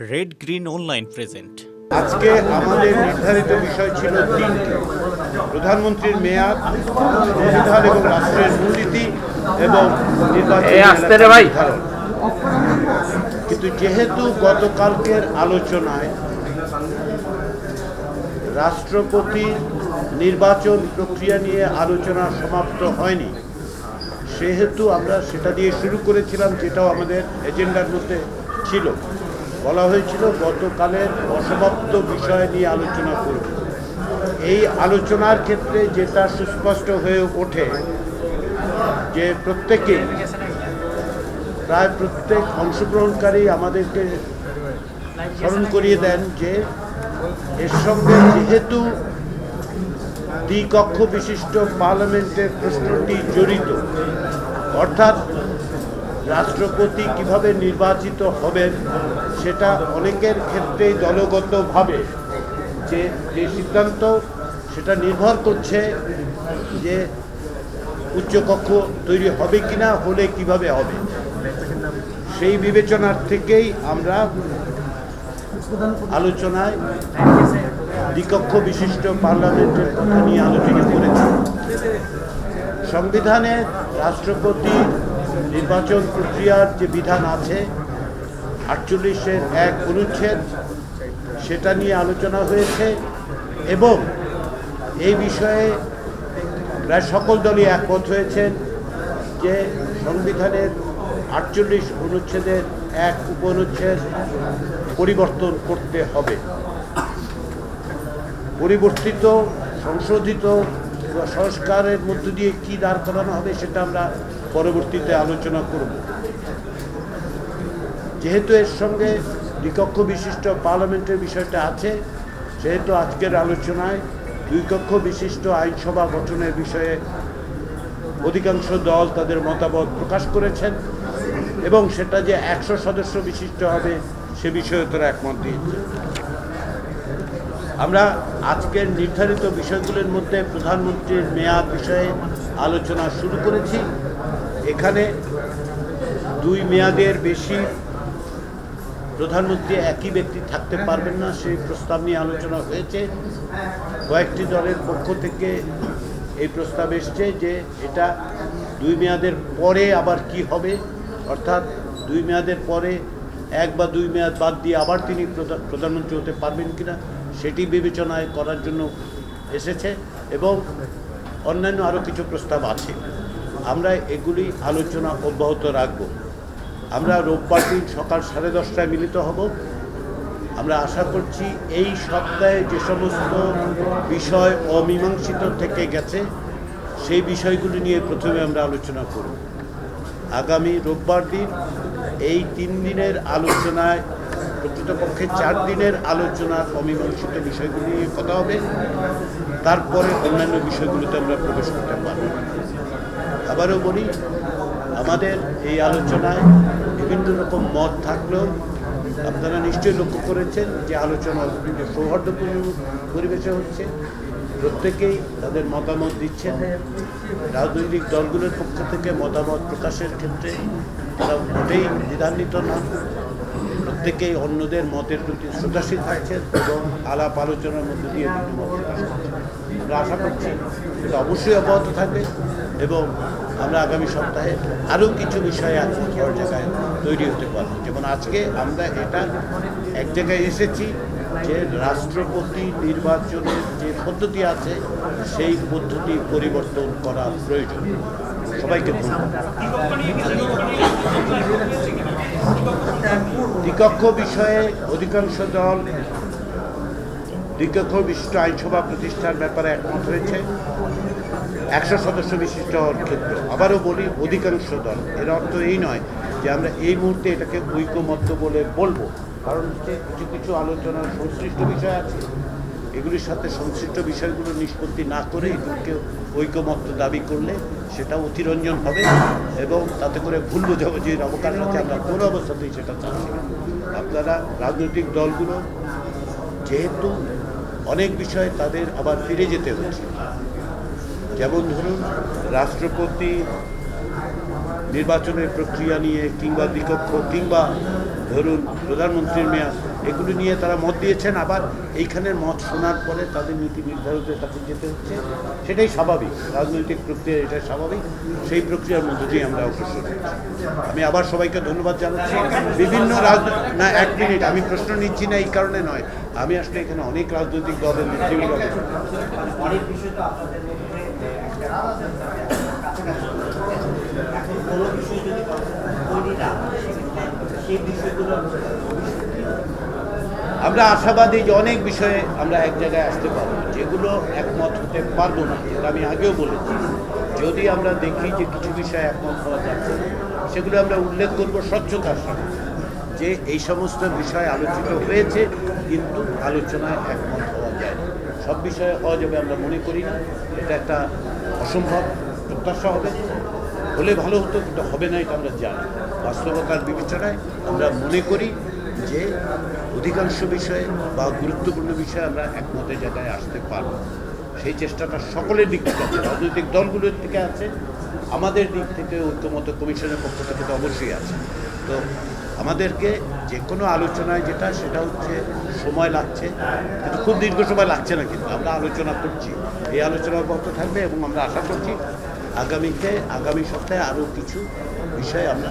Red green online present আজকে আমাদের নির্ধারিত বিষয় ছিল তিনটি। প্রধানমন্ত্রীর মেয়াদ সংবিধান এবং রাষ্ট্রের মূলনীতি এবং নির্বাচনী। কিন্তু যেহেতু গতকালকের আলোচনায় রাষ্ট্রপতি নির্বাচন প্রক্রিয়া নিয়ে আলোচনা সমাপ্ত হয়নি সেহেতু আমরা সেটা দিয়ে শুরু করেছিলাম যেটাও আমাদের এজেন্ডার মধ্যে ছিল। বলা হয়েছিল, গতকালের অসমাপ্ত বিষয় নিয়ে আলোচনা করব। এই আলোচনার ক্ষেত্রে যেটা সুস্পষ্ট হয়ে ওঠে, যে প্রত্যেকেই প্রায় প্রত্যেক অংশগ্রহণকারী আমাদেরকে স্মরণ করিয়ে দেন যে, এর সঙ্গে যেহেতু দ্বিকক্ষ বিশিষ্ট পার্লামেন্টের প্রশ্নটি জড়িত, অর্থাৎ রাষ্ট্রপতি কীভাবে নির্বাচিত হবেন সেটা অনেকের ক্ষেত্রেই দলগতভাবে যে যে সিদ্ধান্ত সেটা নির্ভর করছে যে উচ্চকক্ষ তৈরি হবে কিনা, হলে কীভাবে হবে। সেই বিবেচনার থেকেই আমরা আলোচনায় দ্বিকক্ষ বিশিষ্ট পার্লামেন্টের কথা নিয়ে আলোচনা করেছি। সংবিধানে রাষ্ট্রপতি নির্বাচন প্রক্রিয়ার যে বিধান আছে, আটচল্লিশের এক অনুচ্ছেদ, সেটা নিয়ে আলোচনা হয়েছে এবং এই বিষয়ে প্রায় সকল দলই একমত হয়েছেন যে সংবিধানের আটচল্লিশ অনুচ্ছেদের এক উপনুচ্ছেদ পরিবর্তন করতে হবে। পরিবর্তিত, সংশোধিত সংস্কারের মধ্য দিয়ে কি দাঁড় করানো হবে সেটা আমরা পরবর্তীতে আলোচনা করব। যেহেতু এর সঙ্গে দ্বিকক্ষ বিশিষ্ট পার্লামেন্টের বিষয়টা আছে, সেহেতু আজকের আলোচনায় দুই কক্ষ বিশিষ্ট আইনসভা গঠনের বিষয়ে অধিকাংশ দল তাদের মতামত প্রকাশ করেছেন এবং সেটা যে একশো সদস্য বিশিষ্ট হবে সে বিষয়ে তারা একমত দিয়েছে। আমরা আজকের নির্ধারিত বিষয়গুলোর মধ্যে প্রধানমন্ত্রীর মেয়াদ বিষয়ে আলোচনা শুরু করেছি। এখানে দুই মেয়াদের বেশি প্রধানমন্ত্রী একই ব্যক্তি থাকতে পারবেন না, সেই প্রস্তাব নিয়ে আলোচনা হয়েছে। কয়েকটি দলের পক্ষ থেকে এই প্রস্তাব এসছে যে এটা দুই মেয়াদের পরে আবার কি হবে। অর্থাৎ দুই মেয়াদের পরে এক বা দুই মেয়াদ বাদ দিয়ে আবার তিনি প্রধা- প্রধানমন্ত্রী হতে পারবেন কিনা, সেটি বিবেচনায় করার জন্য এসেছে এবং অন্যান্য আরও কিছু প্রস্তাব আছে। আমরা এগুলি আলোচনা অব্যাহত রাখব। আমরা রোববার দিন সকাল সাড়ে দশটায় মিলিত হব। আমরা আশা করছি এই সপ্তাহে যে সমস্ত বিষয় অমীমাংসিত থেকে গেছে, সেই বিষয়গুলি নিয়ে প্রথমে আমরা আলোচনা করব। আগামী রোববার দিন এই তিন দিনের আলোচনায়, প্রকৃতপক্ষে চার দিনের আলোচনার অমীমাংসিত বিষয়গুলি নিয়ে কথা হবে। তারপরে অন্যান্য বিষয়গুলিতে আমরা প্রবেশ করতে পারব। আবারও বলি, আমাদের এই আলোচনায় বিভিন্ন রকম মত থাকলেও আপনারা নিশ্চয়ই লক্ষ্য করেছেন যে আলোচনা অত্যন্ত সৌহার্দ্যপূর্ণ পরিবেশে হচ্ছে। প্রত্যেকেই তাদের মতামত দিচ্ছেন। রাজনৈতিক দলগুলোর পক্ষ থেকে মতামত প্রকাশের ক্ষেত্রে তারা মোটেই দ্বিধান্বিত নন প্রত্যেকেই অন্যদের মতের প্রতি শ্রদ্ধাশীল থাকছেন এবং আলাপ আলোচনার মধ্য দিয়ে বিভিন্ন মত প্রকাশ করছেন। আমরা আশা করছি এটা অবশ্যই অব্যাহত থাকবে এবং আমরা আগামী সপ্তাহে আরও কিছু বিষয়ে আছে বড় জায়গায় তৈরি হতে পারব। যেমন আজকে আমরা এটা এক জায়গায় এসেছি যে রাষ্ট্রপতি নির্বাচনের যে পদ্ধতি আছে, সেই পদ্ধতি পরিবর্তন করা প্রয়োজন। সবাইকে দ্বিকক্ষ বিষয়ে অধিকাংশ দল দ্বিকক্ষ বিশিষ্ট আইনসভা প্রতিষ্ঠার ব্যাপারে একমত হয়েছে। একশো সদস্য বিশিষ্ট ক্ষেত্রে। আবারও বলি, অধিকাংশ দল। এর অর্থ এই নয় যে আমরা এই মুহূর্তে এটাকে ঐক্যমত্য বলে বলব। কারণ হচ্ছে কিছু কিছু আলোচনার সংশ্লিষ্ট বিষয় আছে। এগুলির সাথে সংশ্লিষ্ট বিষয়গুলো নিষ্পত্তি না করে এগুলিকে ঐকমত্য দাবি করলে সেটা অতিরঞ্জন হবে এবং তাতে করে ভুল বোঝাবুঝির অবকাশ আছে। আমরা কোনো অবস্থাতেই সেটা চাচ্ছি। আপনারা রাজনৈতিক দলগুলো যেহেতু অনেক বিষয় তাদের আবার ফিরে যেতে হচ্ছে। যেমন ধরুন, রাষ্ট্রপতি নির্বাচনের প্রক্রিয়া নিয়ে কিংবা বিকক্ষ কিংবা ধরুন প্রধানমন্ত্রীর মেয়াদ এগুলো নিয়ে তারা মত দিয়েছেন। আবার এইখানের মত শোনার পরে তাদের নীতি নির্ধারকের কাছে যেতে হচ্ছে। সেটাই স্বাভাবিক। রাজনৈতিক প্রক্রিয়া এটা স্বাভাবিক। সেই প্রক্রিয়ার মধ্য দিয়ে আমরা অগ্রসর আমি আবার সবাইকে ধন্যবাদ জানাচ্ছি। বিভিন্ন রাজনৈতিক না, এক মিনিট, আমি প্রশ্ন নিচ্ছি না এই কারণে নয়। আমি আসলে এখানে অনেক রাজনৈতিক দলের নেতৃবৃন্দ সেই বিষয়গুলো আমরা আশাবাদী যে অনেক বিষয়ে আমরা এক জায়গায় আসতে পারব। যেগুলো একমত হতে পারব না এটা আমি আগেও বলেছি। যদি আমরা দেখি যে কিছু বিষয়ে একমত হওয়া যাচ্ছে, সেগুলো আমরা উল্লেখ করব স্বচ্ছতার সাথে যে এই সমস্ত বিষয় আলোচিত হয়েছে, কিন্তু আলোচনায় একমত হওয়া যায়। সব বিষয়ে হওয়া যাবে আমরা মনে করি না। এটা একটা অসম্ভব প্রত্যাশা হবে। হলে ভালো হতো, কিন্তু হবে না, এটা আমরা জানি। বাস্তবতার বিবেচনায় আমরা মনে করি যে অধিকাংশ বিষয়ে বা গুরুত্বপূর্ণ বিষয়ে আমরা একমতের জায়গায় আসতে পারব। সেই চেষ্টাটা সকলের দিক থেকে আছে, রাজনৈতিক দলগুলোর থেকে আছে, আমাদের দিক থেকে ঐক্যমত কমিশনের পক্ষ থেকে তো অবশ্যই আছে। তো আমাদেরকে যে কোনো আলোচনায় যেটা, সেটা হচ্ছে সময় লাগছে, কিন্তু খুব দীর্ঘ সময় লাগছে না কিন্তু। আমরা আলোচনা করছি, এই আলোচনা অব্যাহত থাকবে এবং আমরা আশা করছি আগামীতে, আগামী সপ্তাহে আরও কিছু বিষয়ে আমরা